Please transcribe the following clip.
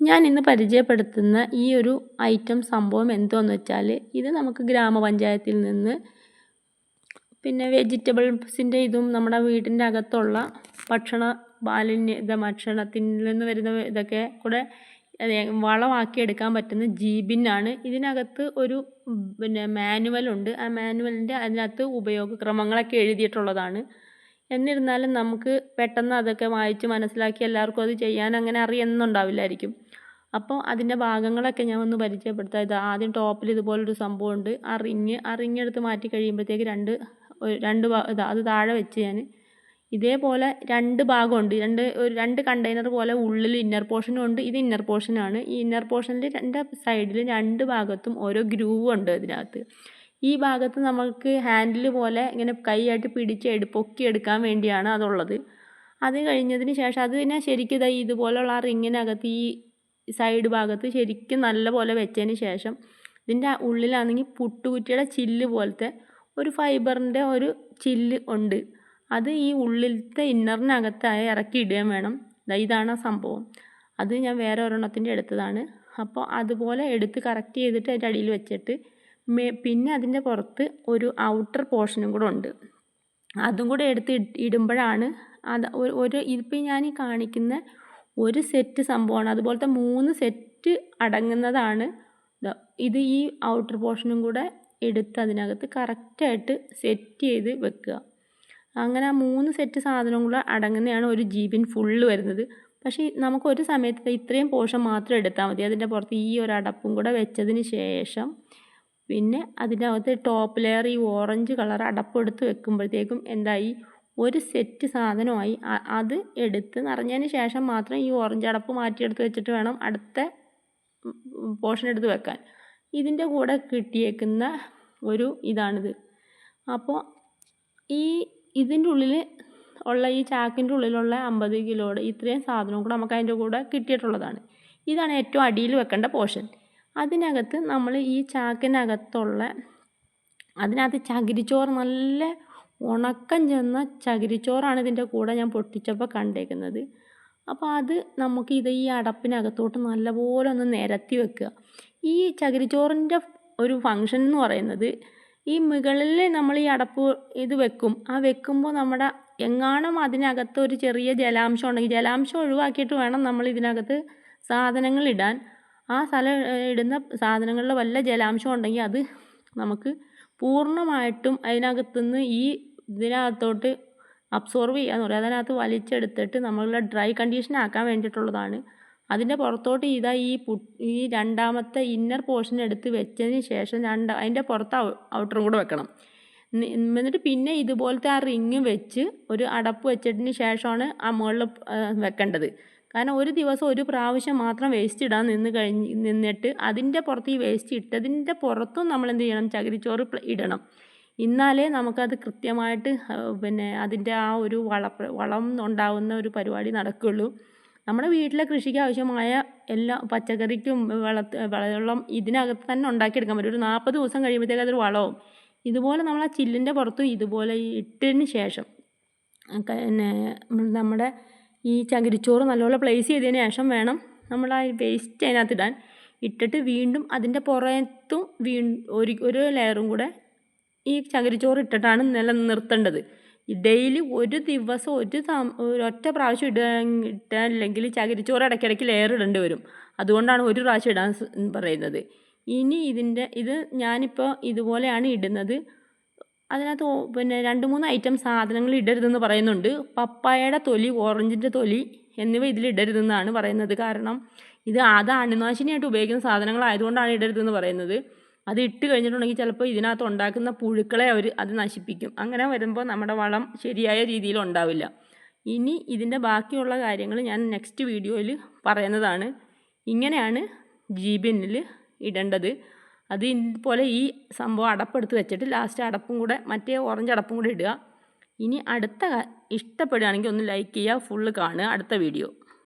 ഞാൻ ഇന്ന് പരിചയപ്പെടുത്തുന്ന ഈ ഒരു ഐറ്റം സംഭവം എന്തോന്ന് വെച്ചാൽ ഇത് നമുക്ക് ഗ്രാമപഞ്ചായത്തിൽ നിന്ന് പിന്നെ വെജിറ്റബിൾസിന്റെ ഇതും നമ്മുടെ വീടിന്റെ അകത്തുള്ള ഭക്ഷണ മാലിന്യ ഭക്ഷണത്തിൽ നിന്ന് വരുന്ന ഇതൊക്കെ കൂടെ വളമാക്കി എടുക്കാൻ പറ്റുന്ന ജീബിനാണ്. ഇതിനകത്ത് ഒരു പിന്നെ മാനുവലുണ്ട് ആ മാനുവലിന്റെ അതിനകത്ത് ഉപയോഗക്രമങ്ങളൊക്കെ എഴുതിയിട്ടുള്ളതാണ്. എന്നിരുന്നാലും നമുക്ക് പെട്ടെന്ന് അതൊക്കെ വായിച്ച് മനസ്സിലാക്കി എല്ലാവർക്കും അത് ചെയ്യാൻ അങ്ങനെ അറിയുന്നുണ്ടാവില്ലായിരിക്കും. അപ്പോൾ അതിന്റെ ഭാഗങ്ങളൊക്കെ ഞാൻ ഒന്ന് പരിചയപ്പെടുത്താം. ഇത് ആദ്യം ടോപ്പിൽ ഇതുപോലൊരു സംഭവം ഉണ്ട് ആ റിങ് ആ റിങ് എടുത്ത് മാറ്റി കഴിയുമ്പോഴത്തേക്ക് രണ്ട് രണ്ട് ഇതാ അത് താഴെ വെച്ച് ഞാൻ. ഇതേപോലെ രണ്ട് ഭാഗമുണ്ട്. രണ്ട് ഒരു രണ്ട് കണ്ടെയ്നർ പോലെ ഉള്ളിൽ ഇന്നർ പോർഷനും ഉണ്ട്. ഇത് ഇന്നർ പോർഷനാണ് ഈ ഇന്നർ പോർഷനിൽ രണ്ട് സൈഡിൽ രണ്ട് ഭാഗത്തും ഓരോ ഗ്രൂവ് ഉണ്ട് ഇതിനകത്ത് ഈ ഭാഗത്ത് നമുക്ക് ഹാൻഡിൽ പോലെ ഇങ്ങനെ കൈയായിട്ട് പിടിച്ച് എടു പൊക്കി എടുക്കാൻ വേണ്ടിയാണ് അതുള്ളത്. അത് കഴിഞ്ഞതിന് ശേഷം അതിനെ ശരിക്കും ഇതാ ഇതുപോലെയുള്ള ആ റിങ്ങിനകത്ത് ഈ സൈഡ് ഭാഗത്ത് ശരിക്കും നല്ല പോലെ വെച്ചതിന് ശേഷം ഇതിന്റെ ഉള്ളിലാണെങ്കിൽ പുട്ടുകുറ്റിയുടെ ചില്ല് പോലത്തെ ഒരു ഫൈബറിന്റെ ഒരു ചില്ല് ഉണ്ട്. അത് ഈ ഉള്ളിലത്തെ ഇന്നറിനകത്തായി ഇറക്കി ഇടുകയും വേണം. ഇതാണ് ആ സംഭവം. അത് ഞാൻ വേറെ ഒരെണ്ണത്തിന്റെ എടുത്തതാണ്. അപ്പോൾ അതുപോലെ എടുത്ത് കറക്റ്റ് ചെയ്തിട്ട് അതിന്റെ അടിയിൽ വെച്ചിട്ട് പിന്നെ അതിന്റെ പുറത്ത് ഒരു ഔട്ടർ പോർഷനും കൂടെ ഉണ്ട്. അതും കൂടെ എടുത്ത് ഇടുമ്പോഴാണ് അത് ഒരു ഇപ്പം ഞാൻ ഈ കാണിക്കുന്ന ഒരു സെറ്റ് സംഭവമാണ്. അതുപോലത്തെ മൂന്ന് സെറ്റ് അടങ്ങുന്നതാണ്. ഇത് ഈ ഔട്ടർ പോർഷനും കൂടെ എടുത്ത് അതിനകത്ത് കറക്റ്റായിട്ട് സെറ്റ് ചെയ്ത് വെക്കുക. അങ്ങനെ ആ മൂന്ന് സെറ്റ് സാധനവും കൂടെ അടങ്ങുന്നതാണ് ഒരു ജീബിൻ ഫുള്ള് വരുന്നത്. പക്ഷേ നമുക്ക് ഒരു സമയത്ത് ഇത്രയും പോർഷൻ മാത്രം എടുത്താൽ മതി. അതിന്റെ പുറത്ത് ഈ ഒരു അടപ്പും കൂടെ വെച്ചതിന് ശേഷം പിന്നെ അതിനകത്ത് ടോപ്പ് ലെയർ ഈ ഓറഞ്ച് കളർ അടപ്പെടുത്ത് വെക്കുമ്പോഴത്തേക്കും എന്തായി? ഒരു സെറ്റ് സാധനമായി. അത് എടുത്ത് നിറഞ്ഞതിന് ശേഷം മാത്രം ഈ ഓറഞ്ച് അടപ്പ് മാറ്റിയെടുത്ത് വെച്ചിട്ട് വേണം അടുത്ത പോർഷൻ എടുത്ത് വെക്കാൻ. ഇതിന്റെ കൂടെ കിട്ടിയേക്കുന്ന ഒരു ഇതാണിത്. അപ്പോൾ ഈ ഇതിന്റെ ഉള്ളിൽ ഉള്ള ഈ ചാക്കിന്റെ ഉള്ളിലുള്ള അമ്പത് കിലോയുടെ ഇത്രയും സാധനവും കൂടെ നമുക്ക് അതിന്റെ കൂടെ കിട്ടിയിട്ടുള്ളതാണ്. ഇതാണ് ഏറ്റവും അടിയിൽ വെക്കേണ്ട പോർഷൻ അതിനകത്ത് നമ്മൾ ഈ ചാക്കിനകത്തുള്ള അതിനകത്ത് ചകിരിച്ചോറ് നല്ല ഉണക്കം ചെന്ന ചകിരിച്ചോറാണ് ഇതിന്റെ കൂടെ ഞാൻ പൊട്ടിച്ചപ്പോൾ കണ്ടേക്കുന്നത്. അപ്പോൾ അത് നമുക്ക് ഇത് ഈ അടപ്പിനകത്തോട്ട് നല്ലപോലെ ഒന്ന് നിരത്തി വെക്കുക. ഈ ചകിരിച്ചോറിന്റെ ഒരു ഫങ്ഷൻ എന്ന് പറയുന്നത് ഈ മുകളിൽ നമ്മൾ ഈ അടപ്പ് ഇത് വെക്കും. ആ വെക്കുമ്പോൾ നമ്മുടെ എങ്ങാനും അതിനകത്ത് ഒരു ചെറിയ ജലാംശം ഉണ്ടെങ്കിൽ ജലാംശം ഒഴിവാക്കിയിട്ട് വേണം നമ്മൾ ഇതിനകത്ത് സാധനങ്ങൾ ഇടാൻ. ആ സ്ഥലം ഇടുന്ന സാധനങ്ങളിൽ വല്ല ജലാംശം ഉണ്ടെങ്കിൽ അത് നമുക്ക് പൂർണമായിട്ടും അതിനകത്തുനിന്ന് ഈ ഇതിനകത്തോട്ട് അബ്സോർവ് ചെയ്യാന്ന് പറയും. അതിനകത്ത് വലിച്ചെടുത്തിട്ട് നമ്മളുടെ ഡ്രൈ കണ്ടീഷൻ ആക്കാൻ വേണ്ടിയിട്ടുള്ളതാണ്. അതിന്റെ പുറത്തോട്ട് ഇതാ ഈ പു ഈ രണ്ടാമത്തെ ഇന്നർ പോർഷൻ എടുത്ത് വെച്ചതിന് ശേഷം രണ്ട് അതിന്റെ പുറത്ത് ഔട്ടറും കൂടെ വെക്കണം. എന്നിട്ട് പിന്നെ ഇതുപോലത്തെ ആ റിങ് വെച്ച് ഒരു അടപ്പ് വെച്ചതിന് ശേഷമാണ് ആ മുകളിൽ വെക്കേണ്ടത്. കാരണം ഒരു ദിവസം ഒരു പ്രാവശ്യം മാത്രം വേസ്റ്റ് ഇടാൻ നിന്ന് കഴിഞ്ഞ് നിന്നിട്ട് അതിന്റെ പുറത്ത് ഈ വേസ്റ്റ് ഇട്ടതിന്റെ പുറത്തും നമ്മൾ എന്ത് ചെയ്യണം? ചകിരിച്ചോറ് ഇടണം. എന്നാലേ നമുക്കത് കൃത്യമായിട്ട് പിന്നെ അതിന്റെ ആ ഒരു വള വളം ഉണ്ടാകുന്ന ഒരു പരിപാടി നടക്കുകയുള്ളൂ നമ്മുടെ വീട്ടിലെ കൃഷിക്ക് ആവശ്യമായ എല്ലാ പച്ചക്കറിക്കും വള വെള്ളം ഇതിനകത്ത് തന്നെ ഉണ്ടാക്കിയെടുക്കാൻ പറ്റും. ഒരു നാൽപ്പത് ദിവസം കഴിയുമ്പോഴത്തേക്ക് അതൊരു വളവും. ഇതുപോലെ നമ്മൾ ആ ചില്ലിന്റെ പുറത്തും ഇതുപോലെ ഇട്ടതിന് ശേഷം പിന്നെ നമ്മുടെ ഈ ചകിരിച്ചോറ് നല്ലപോലെ പ്ലേസ് ചെയ്തതിന് ശേഷം വേണം നമ്മൾ ആ വേസ്റ്റ് അതിനകത്ത് ഇടാൻ ഇട്ടിട്ട് വീണ്ടും അതിന്റെ പുറത്തും വീ ഒരു ഒരു ലെയറും കൂടെ ഈ ചകിരിച്ചോറ് ഇട്ടിട്ടാണ് നിലനിർത്തേണ്ടത്. ഡെയിലി ഒരു ദിവസം ഒരു ഒരൊറ്റ പ്രാവശ്യം ഇടുക ഇട്ടില്ലെങ്കിൽ ചകിരിച്ചോറ് ഇടയ്ക്കിടയ്ക്ക് ലെയർ ഇടേണ്ടി വരും. അതുകൊണ്ടാണ് ഒരു പ്രാവശ്യം ഇടാൻ പറയുന്നത്. ഇനി ഇതിന്റെ ഇത് ഞാനിപ്പോൾ ഇതുപോലെയാണ് ഇടുന്നത്. അതിനകത്ത് പിന്നെ രണ്ട് മൂന്ന് ഐറ്റം സാധനങ്ങൾ ഇടരുതെന്ന് പറയുന്നുണ്ട്. പപ്പായയുടെ തൊലി ഓറഞ്ചിന്റെ തൊലി എന്നിവ ഇതിൽ ഇടരുതെന്നാണ് പറയുന്നത്. കാരണം ഇത് അത് അണുനാശിനിയായിട്ട് ഉപയോഗിക്കുന്ന സാധനങ്ങളായതുകൊണ്ടാണ് ഇടരുതെന്ന് പറയുന്നത്. അത് ഇട്ട് കഴിഞ്ഞിട്ടുണ്ടെങ്കിൽ ചിലപ്പോൾ ഇതിനകത്ത് ഉണ്ടാക്കുന്ന പുഴുക്കളെ അവർ അത് നശിപ്പിക്കും. അങ്ങനെ വരുമ്പോൾ നമ്മുടെ വളം ശരിയായ രീതിയിൽ ഉണ്ടാവില്ല. ഇനി ഇതിന്റെ ബാക്കിയുള്ള കാര്യങ്ങൾ ഞാൻ നെക്സ്റ്റ് വീഡിയോയിൽ പറയുന്നതാണ്. ഇങ്ങനെയാണ് ജീബിനിൽ ഇടേണ്ടത്. അത് ഇതുപോലെ ഈ സംഭവം അടപ്പെടുത്ത് വെച്ചിട്ട് ലാസ്റ്റ് അടപ്പും കൂടെ മറ്റേ ഓറഞ്ച് അടപ്പും കൂടെ ഇടുക. ഇനി അടുത്ത ഇഷ്ടപ്പെടുകയാണെങ്കിൽ ഒന്ന് ലൈക്ക് ചെയ്യുക ഫുള്ള് കാണുക. അടുത്ത വീഡിയോ